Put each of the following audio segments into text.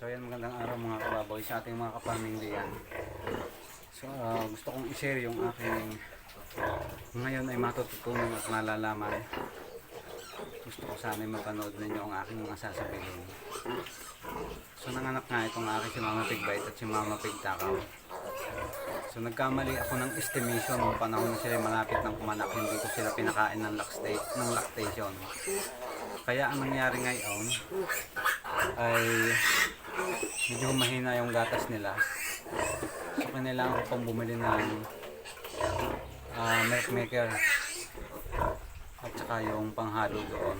So yan magandang araw mga kababoy sa ating mga kapamilya. So ah, gusto kong i-share yung aking ngayon ay matututunan at malalaman. Gusto ko sana mapanood ninyo ang aking mga sasabihin. So nanganak nga itong aking si Mama Pigbait at si Mama Pigtakaw. So nagkamali ako ng estimation noong panahon na sila malapit ng kumanak. Hindi ko sila pinakain ng, lactate, ng lactation. Kaya ang nangyari ngayon ay medyo mahina yung gatas nila. So kailangan ko pang bumili ng ah, milk maker at saka yung panghalo doon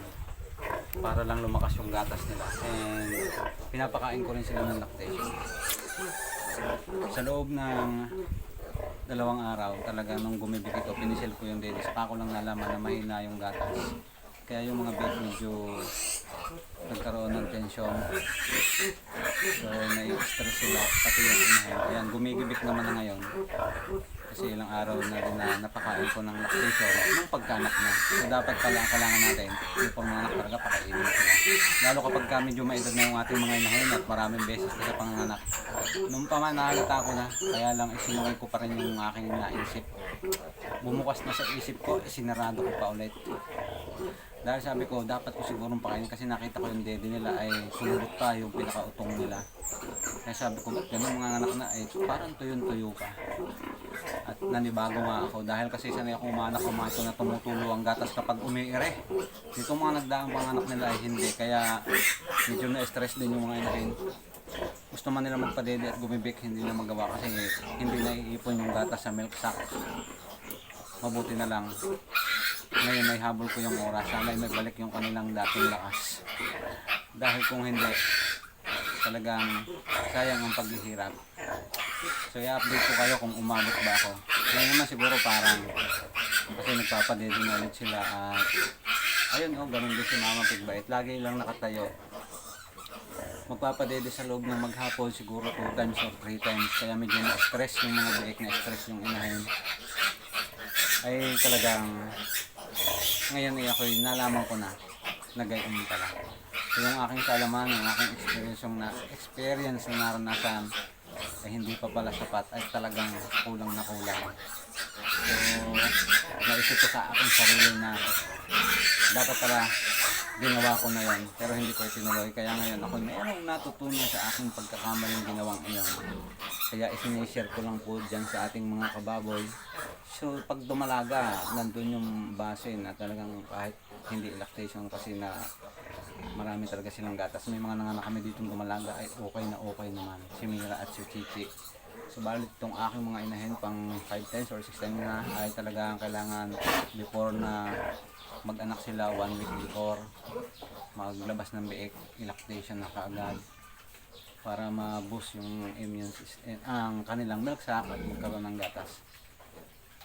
para lang lumakas yung gatas nila. And pinapakain ko rin sila ng lactation. Sa loob ng dalawang araw, talaga nung gumibig ito, pinisil ko yung dede. Saka ko lang nalaman na mahina yung gatas. Kaya yung mga bed medyo nagkaroon ng tensyon. So, nai-stress sila, pati yung inahin. Ayan, gumigibik naman na ngayon. Kasi ilang araw na din na napakain ko ng lactation nung pagkanak na. So, dapat pala ang kailangan natin, yung pang mga anak talaga, pakainin sila. Lalo kapag ka medyo na yung ating mga inahin at maraming beses na sa panganganak. Nung pa man nahalata ko na, kaya lang isinuway ko pa rin yung aking naisip. Bumukas na sa isip ko, sinarado ko pa ulit. Dahil sabi ko, dapat ko sigurong pakainin kasi nakita ko yung dede nila ay sumurot pa yung pinakautong nila. Kaya sabi ko, ba't ganun mga anak na ay parang tuyon-tuyo pa. At nanibago nga ako dahil kasi sanay ako umanak kumato na tumutulo ang gatas kapag umiire. Dito mga nagdaang panganak nila ay hindi. Kaya medyo na-stress din yung mga inahin. Gusto man nila magpadede at gumibik, hindi na magawa kasi hindi na iipon yung gatas sa milk sack. Mabuti na lang. Ngayon ay habol ko yung oras. Sana ay may balik yung kanilang dating lakas. Dahil kung hindi, talagang sayang ang paghihirap. So i-update ko kayo kung umabot ba ako. Ngayon naman siguro parang kasi nagpapadede na ulit sila at ayun oh, ganun din si Mama Pigbait. Lagi lang nakatayo. Magpapadede sa loob ng maghapon siguro 2 times or 3 times. Kaya medyo na-stress yung mga biik na stress yung inahin. Ay talagang ngayon ay ako nalaman ko na nagayon pala. So yung aking kalaman, yung aking experience, yung na, experience na naranasan ay hindi pa pala sapat ay talagang kulang na kulang. So, naisip ko sa aking sarili na dapat pala ginawa ko na yon pero hindi ko itinuloy. Kaya ngayon ako mayroong natutunan sa aking pagkakamaling ginawang iyon. Kaya isinishare ko lang po dyan sa ating mga kababoy. So pag dumalaga, nandun yung base na talagang kahit hindi lactation kasi na marami talaga silang gatas. May mga nanganak kami dito dumalaga ay okay na okay naman. Si Mira at si Chichi. So balit itong aking mga inahin pang 5 times or 6 times na ay talagang kailangan before na mag-anak sila one week before maglabas ng biik, lactation na kaagad para ma-boost yung immune system, ang kanilang milk sac at magkaroon ng gatas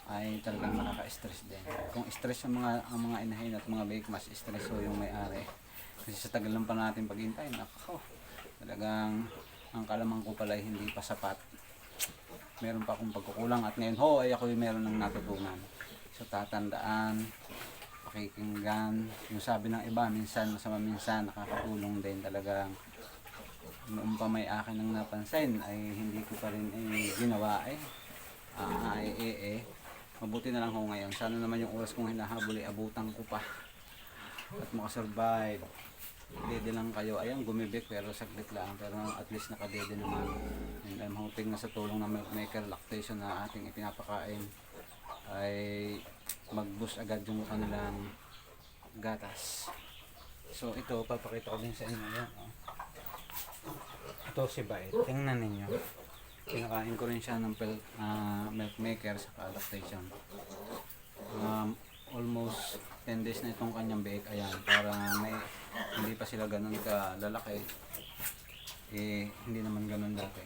ay talagang nakaka-stress din. Kung stress ang mga ang mga inahin at mga bake, mas stress so yung may-ari. Kasi sa tagal lang pa natin paghintay, nako, talagang ang kalamang ko pala hindi pa sapat. Meron pa akong pagkukulang at ngayon ho ay ako yung meron ng natutunan. So tatandaan, pakikinggan, yung sabi ng iba, minsan masama minsan, nakakatulong din talagang noong pa may akin ang napansin ay hindi ko pa rin eh, ginawa eh. Ah, ay, eh, eh. Mabuti na lang ho ngayon. Sana naman yung oras kong hinahabol ay abutan ko pa. At makasurvive. Dede lang kayo. Ayan, gumibik pero saglit lang. Pero at least nakadede naman. And I'm hoping na sa tulong ng milk maker lactation na ating ipinapakain ay mag-boost agad yung kanilang gatas. So ito, papakita ko din sa inyo. Yan, oh. Ito si Bait. Tingnan ninyo. Kinakain ko rin siya ng pel, ah, milk maker sa lactation. Um, almost 10 days na itong kanyang bake. Ayan, para may hindi pa sila ganun ka lalaki. Eh, hindi naman ganun dati.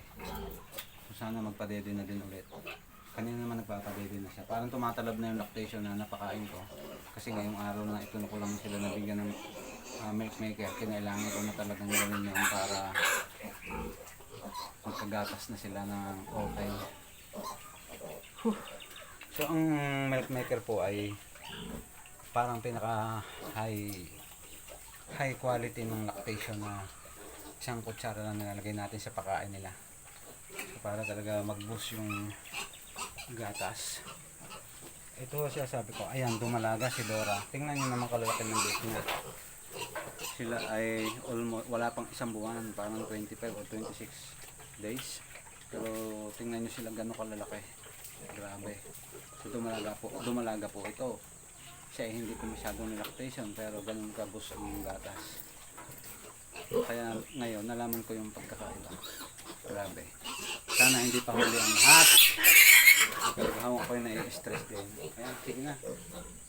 So, sana magpadede na din ulit. Kanina naman nagpapadede na siya. Parang tumatalab na yung lactation na napakain ko. Kasi ngayong araw na ito na ko lang sila nabigyan ng ah, milk maker. Kinailangan ko na talagang gawin yun para magkagatas na sila ng okay. So ang milk maker po ay parang pinaka high high quality ng lactation na isang kutsara lang nilalagay natin sa pakain nila. So, para talaga mag-boost yung gatas. Ito siya sabi ko, ayan, dumalaga si Dora. Tingnan niyo naman kalalaki ng bake niya. Sila ay almost, wala pang isang buwan, parang 25 or 26 days. Pero tingnan niyo sila gano'ng kalalaki. Grabe. So dumalaga po, dumalaga po ito. Siya ay hindi ko masyadong lactation pero ganun kabus ang gatas. Kaya ngayon nalaman ko yung pagkakaiba. Grabe. Sana hindi pa huli ang lahat. Hawak ko yung nai-stress din. Kaya sige na.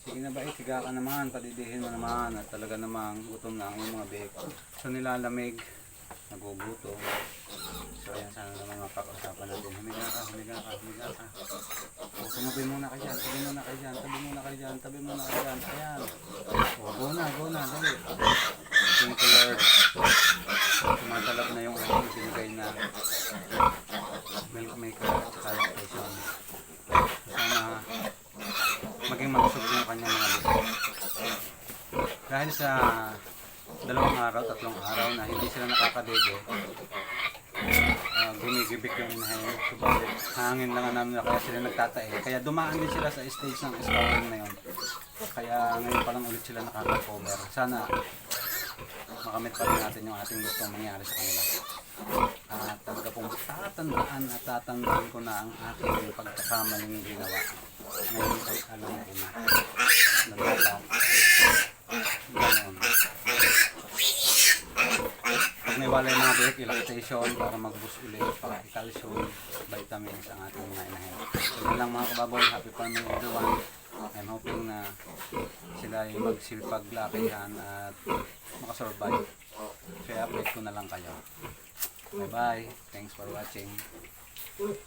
Sige na ba, higa ka naman, padidihin mo naman at talaga namang gutom na ang iyong mga bake. So nilalamig, nagugutom. So ayan, sana naman mapag-usapan natin. Humiga ka, humiga ka, humiga ka. O, tumabi muna ka dyan, tabi muna ka dyan, tabi muna ka dyan, tabi muna ka dyan. Ayan. O, go na, go na, dali. Thank you Lord. Tumatalab na yung aking binigay na milk maker at calculation. Sana maging malusog yung kanyang mga buto. Dahil sa dalawang araw, tatlong araw na hindi sila nakakadede, uh, gumigibik yung inahin. Subalit, hangin lang ang namin na kaya sila nagtatae. Kaya dumaan din sila sa stage ng scouting na yun. Kaya ngayon pa lang ulit sila nakaka-cover. Sana makamit pa rin natin yung ating gustong mangyari sa kanila. At talaga pong tatandaan at tatandaan ko na ang aking pagkakamaling ginawa. Ngayon ay alam ko na. Na dapat. Ganon. Pag may wala yung mga break, lactation para mag-boost ulit, para i-calcium, vitamins ang ating mga inahin. So yun lang mga kababoy, happy farming everyone. I'm hoping na sila yung magsilpag-lakihan at makasurvive. Kaya update ko na lang kayo. Bye bye. Thanks for watching.